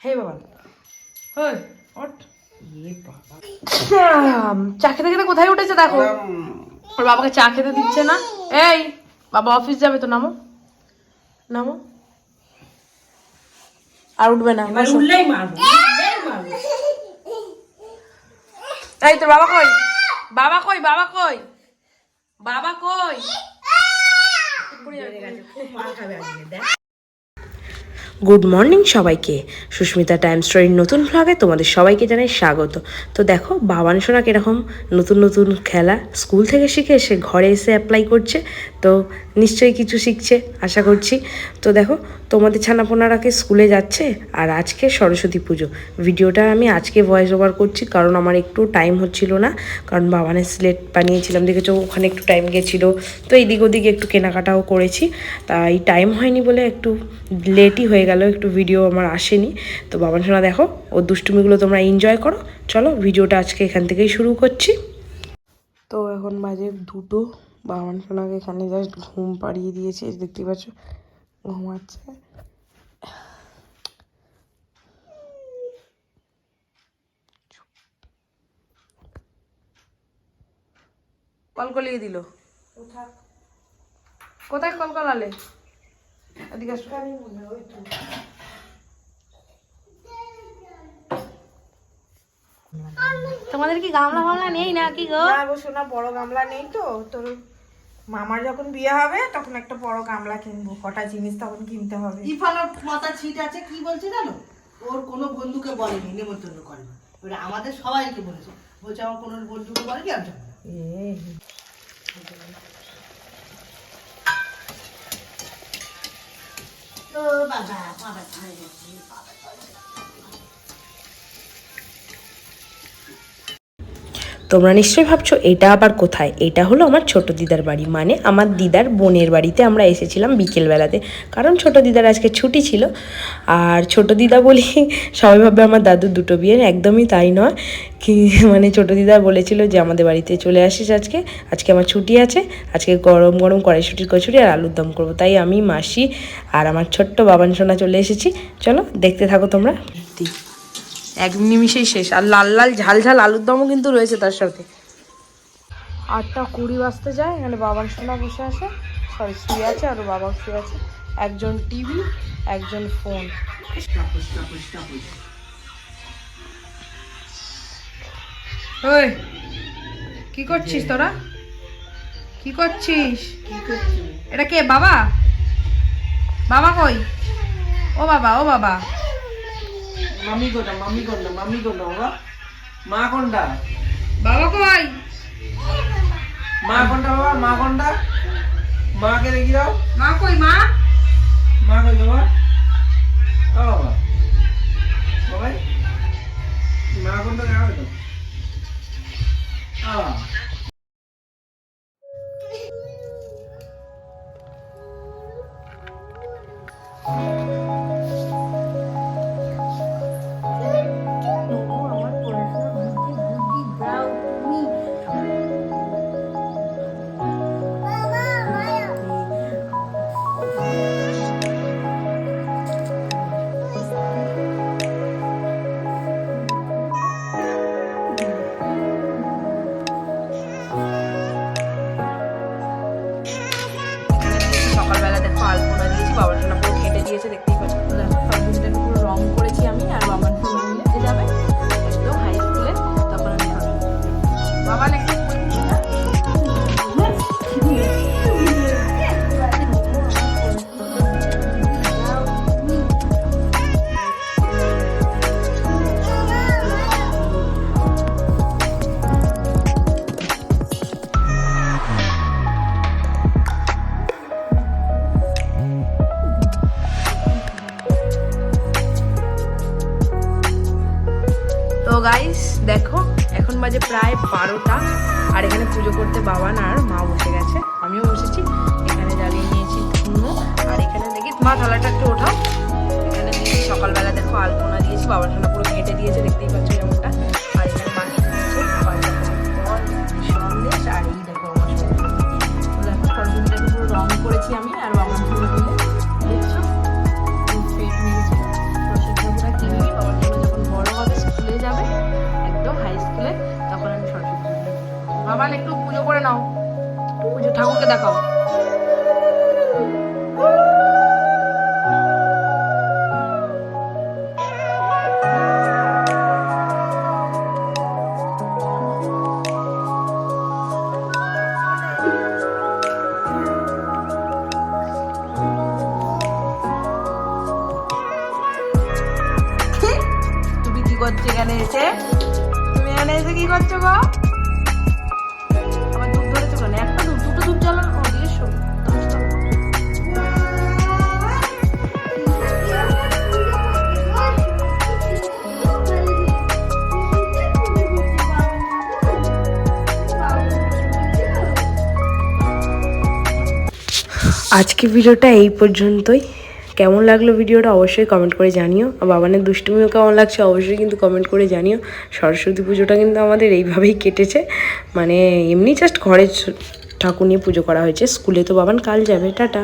হে বাবা। চা খেতে খেতে কোথায় উঠেছে দেখো? ওর বাবাকে চা খেতে দিচ্ছে না। এই বাবা অফিস যাবে তো নামো। নামো। আর উঠবে না এই তোর বাবা কই? বাবা কই বাবা কই? বাবা কই? খুব মার খাবে আজকে দেখ। গুড মর্নিং সবাইকে। সুস্মিতা টাইম স্টোরির নতুন ভ্লগে তোমাদের সবাইকে জানাই স্বাগত। তো দেখো, বাবান সোনা কীরকম নতুন নতুন খেলা স্কুল থেকে শিখে এসে ঘরে এসে অ্যাপ্লাই করছে। তো নিশ্চয়ই কিছু শিখছে, আশা করছি। তো দেখো, তোমাদের ছানাপোনারাকে স্কুলে যাচ্ছে? আর আজকে সরস্বতী পুজো। ভিডিওটা আমি আজকে ভয়েস ওভার করছি, কারণ আমার একটু টাইম হচ্ছিল না। কারণ বাবানের স্লেট বানিয়েছিলাম, দেখেছ, ওখানে একটু টাইম গেছিল। তো এইদিক ওদিক একটু কেনাকাটাও করেছি। তাই টাইম হয়নি বলে একটু লেটই হয়ে গেল একটু ভিডিও আমার আসেনি। তো বাবান সোনা, দেখো ওর দুষ্টুমিগুলো তোমরা এনজয় করো। চলো ভিডিওটা আজকে এখান থেকেই শুরু করছি। তো এখন বাজে দুটো। বাবান সোনাকে এখানে জাস্ট ঘুম পাড়িয়ে দিয়েছে দেখতেই পাচ্ছ, ঘুমাচ্ছে। কল কলিয়ে দিল। কোথায় কল কলালে? এদিকে আসো তোমাদের কি গামলা মামলা নেই না কি গো? না গো বড় গামলা নেই তো। তোর মামার যখন বিয়ে হবে তখন একটা বড় গামলা কিনবো। কটা জিনিস তখন কিনতে হবে। ইফানোর মাথা ছিট আছে কি বলছে জানো? ওর কোনো বন্ধুকে বলেনি নেমন্তন্ন করেনি ওরা আমাদের সবাইকে বলেছে। বলছে আমার কোনো বন্ধুকে বলেনি আমি জানি না। তো বাবা বাবা ছাড়ে গেছে বাবা তোমরা নিশ্চয়ই ভাবছ, এটা আবার কোথায়? এটা হলো আমার ছোট দিদার বাড়ি। মানে আমার দিদার বোনের বাড়িতে আমরা এসেছিলাম বিকেলবেলাতে। কারণ ছোট দিদার আজকে ছুটি ছিল। আর ছোট দিদা বলি সবাই আমার দাদুর দুটো বিয়ে। একদমই তাই নয়। কি মানে ছোট দিদা বলেছিল যে, আমাদের বাড়িতে চলে আসিস আজকে। আজকে আমার ছুটি আছে। আজকে গরম গরম কড়াইশুটির কচুরি আর আলুর দম করব। তাই আমি, মাসি আর আমার ছোট্ট বাবান সোনা চলে এসেছি। চলো, দেখতে থাকো তোমরা। এক নিমিষেই শেষ। আর লাল লাল ঝাল ঝাল আলুর দমও কিন্তু রয়েছে তার সাথে। আটটা কুড়ি বাজতে যায় এখানে বাবার সোনা বসে আছে সরি শুয়ে আছে আর বাবা শুয়ে আছে। একজন টিভি একজন ফোন। ওই কি করছিস তোরা? কি করছিস? এটা কে বাবা? বাবা কই? ও বাবা ও বাবা। মামি কোনটা মামি কোনটা মামি কোনটা বাবা। মা কোনটা? বাবা কই? মা কোনটা বাবা? মা কোনটা? মাকে দেখি দাও। মা কই মা? মা কই বাবা? ও বাবা। বাবাই মা কোনটা দেখাবে তো আ। দিয়েছি বাবার জন্য পুরো কেটে দিয়েছে দেখতেই পাচ্ছ গাইস দেখো, এখন বাজে প্রায় বারোটা, আর এখানে পুজো করতে বাবা না আর মা বসে গেছে। আমিও বসেছি, এখানে জ্বালিয়ে নিয়েছি ধুনো, আর এখানে দেখি মা থালাটা একটু ওঠাও। এখানে দেখি সকালবেলা দেখো আলপনা দিয়েছি, বাবার জন্য পুরো কেটে দিয়েছে, দেখতেই পাচ্ছ। বাবান, একটু পুজো করে নাও। পুজো ঠাকুরকে দেখাও। তুমি কি করছ এখানে এসে? তুমি এখানে এসে কি করছ গো? আজকে ভিডিওটা এই পর্যন্তই। কেমন লাগল ভিডিওটা অবশ্যই কমেন্ট করে জানিও। আর বাবানের দুষ্টুমিও কেমন লাগছে অবশ্যই কিন্তু কমেন্ট করে জানিও। সরস্বতী পুজোটা কিন্তু আমাদের এইভাবেই কেটেছে। মানে এমনি জাস্ট ঘরে ঠাকুর নিয়ে পুজো করা হয়েছে। স্কুলে তো বাবান কাল যাবে। টাটা।